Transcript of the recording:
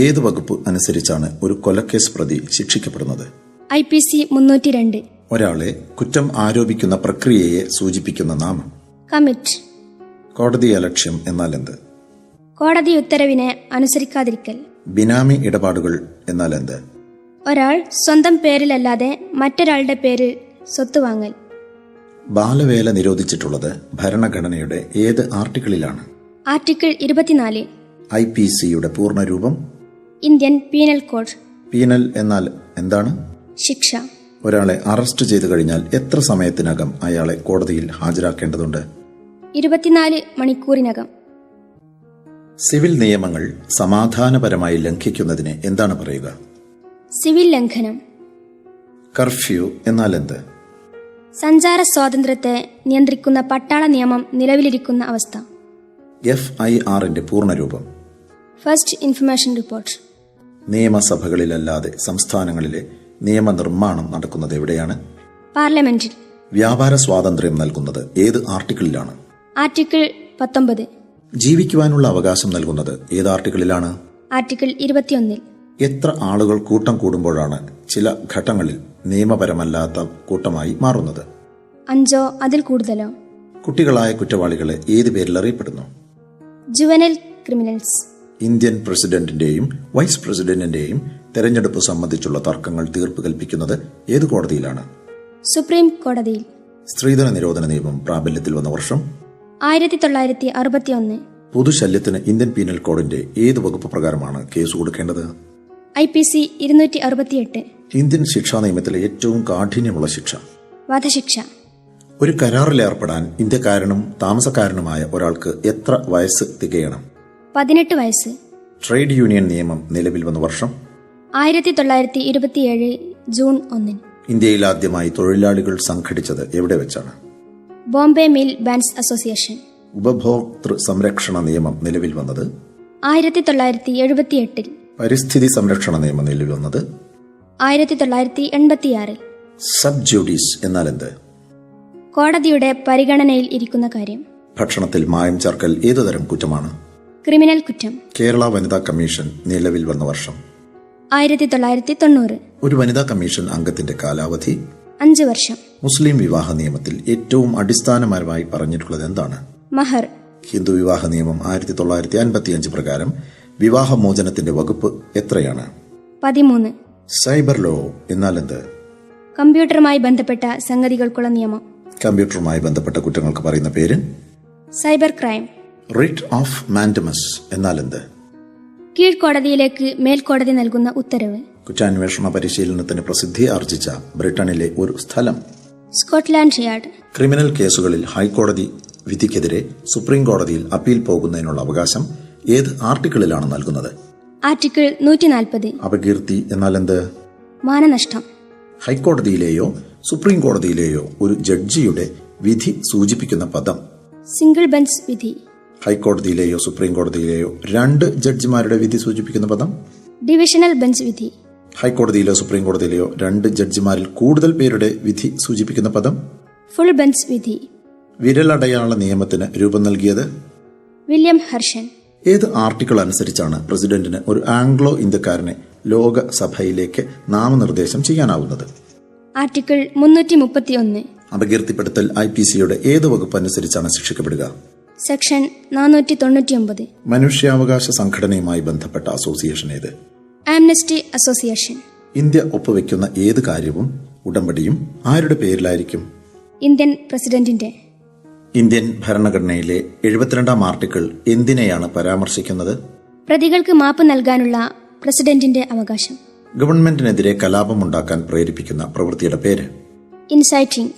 ഏത് വകുപ്പ് അനുസരിച്ചാണ് ഒരു കൊലക്കേസ് പ്രതി ശിക്ഷിക്കപ്പെടുന്നത്? ഐ പി സി മുന്നൂറ്റി രണ്ട് ഒരാളെ കുറ്റം ആരോപിക്കുന്ന പ്രക്രിയയെ സൂചിപ്പിക്കുന്ന നാമം. കമ്മിറ്റ്. കോടതി അലക്ഷ്യം എന്നാൽ എന്ത്? കോടതി ഉത്തരവിനെ അനുസരിക്കാതിരിക്കൽ. ബിനാമി ഇടപാടുകൾ എന്നാൽ എന്ത്? ഒരാൾ സ്വന്തം പേരിലല്ലാതെ മറ്റൊരാളുടെ പേരിൽ സ്വത്ത് വാങ്ങൽ. ബാലവേല നിരോധിച്ചിട്ടുള്ളത് ഭരണഘടനയുടെ ഏത് ആർട്ടിക്കിളിലാണ്? ആർട്ടിക്കിൾ ഇരുപത്തിനാല്. ഐ പി സിയുടെ പൂർണരൂപം ഇന്ത്യൻ പീനൽ കോഡ് പീനൽ എന്നാൽ എന്താണ്? ശിക്ഷ. ഒരാളെ അറസ്റ്റ് ചെയ്തു കഴിഞ്ഞാൽ എത്ര സമയത്തിനകം അയാളെ കോടതിയിൽ ഹാജരാക്കേണ്ടതുണ്ട്? ഇരുപത്തിനാല് മണിക്കൂറിനകം. സിവിൽ നിയമങ്ങൾ സമാധാനപരമായി ലംഘിക്കുന്നതിന് എന്താണ് പറയുക? സിവിൽ ലംഘനം. കർഫ്യൂ എന്നാൽ എന്ത്? സഞ്ചാര സ്വാതന്ത്ര്യത്തെ നിയന്ത്രിക്കുന്ന പട്ടാള നിയമം നിലവിലിരിക്കുന്ന അവസ്ഥ. എഫ് ഐ ആറിന്റെ പൂർണരൂപം ഫസ്റ്റ് ഇൻഫർമേഷൻ റിപ്പോർട്ട് നിയമസഭകളിലല്ലാതെ സംസ്ഥാനങ്ങളിലെ നിയമനിർമ്മാണം നടക്കുന്നത് എവിടെയാണ്? പാർലമെന്റിൽ. വ്യാപാര സ്വാതന്ത്ര്യം നൽകുന്നത് ഏത് ആർട്ടിക്കിളിലാണ്? ആർട്ടിക്കിൾ പത്തൊമ്പത്. ജീവിക്കുവാനുള്ള അവകാശം നൽകുന്നത് ഏത് ആർട്ടിക്കിളിലാണ്? ആർട്ടിക്കിൾ ഇരുപത്തിയൊന്നിൽ. എത്ര ആളുകൾ കൂട്ടം കൂടുമ്പോഴാണ് ചില ഘട്ടങ്ങളിൽ നിയമപരമല്ലാത്ത കൂട്ടമായി മാറുന്നത്? അഞ്ചോ അതിൽ കൂടുതലോ? കുട്ടികളായ കുറ്റവാളികളെ ഏത് പേരിൽ അറിയപ്പെടുന്നു? Juvenile criminals. ഇന്ത്യൻ പ്രസിഡന്റിന്റെയും വൈസ് പ്രസിഡന്റിന്റെയും തെരഞ്ഞെടുപ്പ് സംബന്ധിച്ചുള്ള തർക്കങ്ങൾ തീർപ്പ് കൽപ്പിക്കുന്നത് ഏത് കോടതിയിലാണ്? സുപ്രീം കോടതിയിൽ. സ്ത്രീധന നിരോധന നിയമം പ്രാബല്യത്തിൽ വന്ന വർഷം? ആയിരത്തി തൊള്ളായിരത്തി അറുപത്തിയൊന്ന് പൊതുശല്യത്തിന് ഇന്ത്യൻ പീനൽ കോഡിന്റെ ഏത് വകുപ്പ് പ്രകാരമാണ് കേസ് കൊടുക്കേണ്ടത്? ഐ പി സി ഇരുന്നൂറ്റി അറുപത്തിയെട്ട് ഇന്ത്യൻ ശിക്ഷാ നിയമത്തിലെ ഏറ്റവും കാഠിന്യമുള്ള ശിക്ഷ. വധശിക്ഷ. ഒരു കരാറിൽ കരാറിലേർപ്പെടാൻ ഇന്ത്യക്കാരനും താമസക്കാരനുമായ ഒരാൾക്ക് എത്ര വയസ്സ് തികയണം? പതിനെട്ട് വയസ്സ്. ട്രേഡ് യൂണിയൻ നിയമം നിലവിൽ വന്ന വർഷം ആയിരത്തി തൊള്ളായിരത്തി ഇരുപത്തിയേഴ് ജൂൺ ഒന്നിന്. ഇന്ത്യയിൽ ആദ്യമായി തൊഴിലാളികൾ സംഘടിച്ചത് എവിടെ വെച്ചാണ്? ബോംബെ മിൽ ബാൻസ് അസോസിയേഷൻ. ഉപഭോക്തൃ സംരക്ഷണ നിയമം നിലവിൽ വന്നത്? ആയിരത്തി തൊള്ളായിരത്തി എഴുപത്തിയെട്ടിൽ. പരിസ്ഥിതി സംരക്ഷണ നിയമം നിലവിൽ വന്നത്? ആയിരത്തി തൊള്ളായിരത്തി എൺപത്തിയാറിൽ. സബ് ജുഡീസ് എന്നാൽ എന്ത്? കോടതിയുടെ പരിഗണനയിൽ ഇരിക്കുന്ന കാര്യം. ഭക്ഷണത്തിൽ മായം ചേർക്കൽ ഏതുതരം കുറ്റമാണ്? ക്രിമിനൽ കുറ്റം. കേരള വനിതാ കമ്മീഷൻ നിലവിൽ വന്ന വർഷം. ആയിരത്തി തൊള്ളായിരത്തി തൊണ്ണൂറ് ഒരു വനിതാ കമ്മീഷൻ അംഗത്തിന്റെ കാലാവധി. അഞ്ച് വർഷം. മുസ്ലിം വിവാഹ നിയമത്തിൽ ഏറ്റവും അടിസ്ഥാനപരമായി പറഞ്ഞിട്ടുള്ളത് എന്താണ്? മഹർ. ഹിന്ദു വിവാഹ നിയമം ആയിരത്തി തൊള്ളായിരത്തി അൻപത്തി അഞ്ച് പ്രകാരം വിവാഹമോചനത്തിന്റെ വകുപ്പ് എത്രയാണ്? പതിമൂന്ന്. സൈബർ ലോ എന്നാൽ എന്ത്? കമ്പ്യൂട്ടറുമായി ബന്ധപ്പെട്ട സംഗതികൾക്കുള്ള നിയമം. കമ്പ്യൂട്ടറുമായി ബന്ധപ്പെട്ട കുറ്റങ്ങൾക്ക് പറയുന്ന പേര്? Cyber crime. Writ of mandamus എന്നാൽ എന്ത് കീഴ്ക്കോടതിയിലേക്ക് മേൽക്കോടതി നൽകുന്ന ഉത്തരവ്. കുറ്റാന്വേഷണ പരിശീലനത്തിന് പ്രസിദ്ധി ആർജിച്ച ബ്രിട്ടനിലെ ഒരു സ്ഥലം. സ്കോട്ട്ലാൻഡ് യാർഡ് ക്രിമിനൽ കേസുകളിൽ ഹൈക്കോടതി വിധിക്കെതിരെ സുപ്രീം കോടതിയിൽ അപ്പീൽ പോകുന്നതിനുള്ള അവകാശം ഏത് ആർട്ടിക്കിളിലാണ് നൽകുന്നത്? ആർട്ടിക്കിൾ നൂറ്റി നാൽപ്പത് അപകീർത്തി എന്നാൽ എന്ത് മാനനഷ്ടം. ഹൈക്കോടതിയിലെയോ സുപ്രീം കോടതിയിലെയോ ഒരു ജഡ്ജിയുടെ വിധി സൂചിപ്പിക്കുന്ന പദം. സിംഗിൾ ബെഞ്ച് വിധി. ഹൈക്കോടതിയിലെയോ സുപ്രീം കോടതിയിലെയോ രണ്ട് ജഡ്ജിമാരുടെ വിധി സൂചിപ്പിക്കുന്ന പദം? ഡിവിഷണൽ ബെഞ്ച് വിധി. ഹൈക്കോടതിയിലോ സുപ്രീം കോടതിയിലെയോ രണ്ട് ജഡ്ജിമാരിൽ കൂടുതൽ പേരുടെ വിധി സൂചിപ്പിക്കുന്ന പദം? ഫുൾ ബെഞ്ച് വിധി. വിരലടയാള നിയമത്തിന് രൂപം നൽകിയത്? William Herschel. ഏത് ആർട്ടിക്കിൾ അനുസരിച്ചാണ് പ്രസിഡന്റിന് ഒരു ആംഗ്ലോ ഇന്ത്യക്കാരനെ ലോകസഭയിലേക്ക് നാമനിർദ്ദേശം ചെയ്യാനാവുന്നത്? ആർട്ടിക്കിൾ മുന്നൂറ്റി മുപ്പത്തി ഒന്ന് അപകീർത്തിപ്പെടുത്തൽ ഐ പി സിയുടെ ഏത് വകുപ്പ് അനുസരിച്ചാണ് ശിക്ഷിക്കപ്പെടുക? സെക്ഷൻ നാനൂറ്റി തൊണ്ണൂറ്റിയൊമ്പത് മനുഷ്യാവകാശ സംഘടനയുമായി ബന്ധപ്പെട്ട അസോസിയേഷൻ ഏത്? Amnesty association. ഇന്ത്യ ഒപ്പുവെക്കുന്ന ഏത് കാര്യവും ഉടമ്പടിയും ആരുടെ പേരിലായിരിക്കും? ഇന്ത്യൻ പ്രസിഡന്റിന്റെ. ഇന്ത്യൻ ഭരണഘടനയിലെ എഴുപത്തിരണ്ടാം ആർട്ടിക്കിൾ എന്തിനെയാണ് പരാമർശിക്കുന്നത്? പ്രതികൾക്ക് മാപ്പ് നൽകാനുള്ള പ്രസിഡന്റിന്റെ അവകാശം. ഗവൺമെന്റിനെതിരെ കലാപമുണ്ടാക്കാൻ പ്രേരിപ്പിക്കുന്ന പ്രവൃത്തിയുടെ പേര്? ഇൻസൈറ്റിംഗ്